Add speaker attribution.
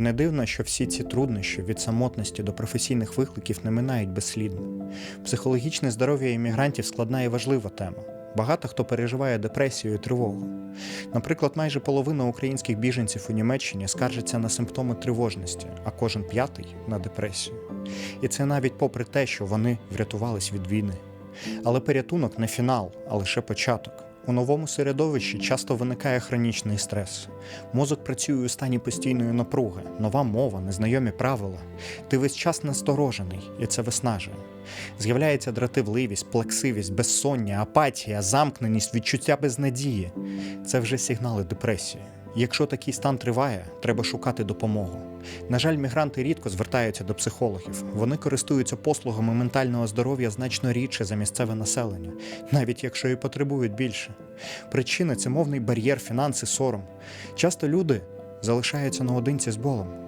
Speaker 1: Не дивно, що всі ці труднощі від самотності до професійних викликів не минають безслідно. Психологічне здоров'я іммігрантів складна і важлива тема. Багато хто переживає депресію і тривогу. Наприклад, майже половина українських біженців у Німеччині скаржаться на симптоми тривожності, а кожен п'ятий на депресію. І це навіть попри те, що вони врятувались від війни. Але порятунок не фінал, а лише початок. У новому середовищі часто виникає хронічний стрес. Мозок працює у стані постійної напруги, нова мова, незнайомі правила. Ти весь час насторожений, і це виснажує. З'являється дратівливість, плаксивість, безсоння, апатія, замкненість, відчуття безнадії. Це вже сигнали депресії. Якщо такий стан триває, треба шукати допомогу. На жаль, мігранти рідко звертаються до психологів. Вони користуються послугами ментального здоров'я значно рідше за місцеве населення, навіть якщо і потребують більше. Причина це мовний бар'єр, фінанси, сором. Часто люди залишаються наодинці з болем.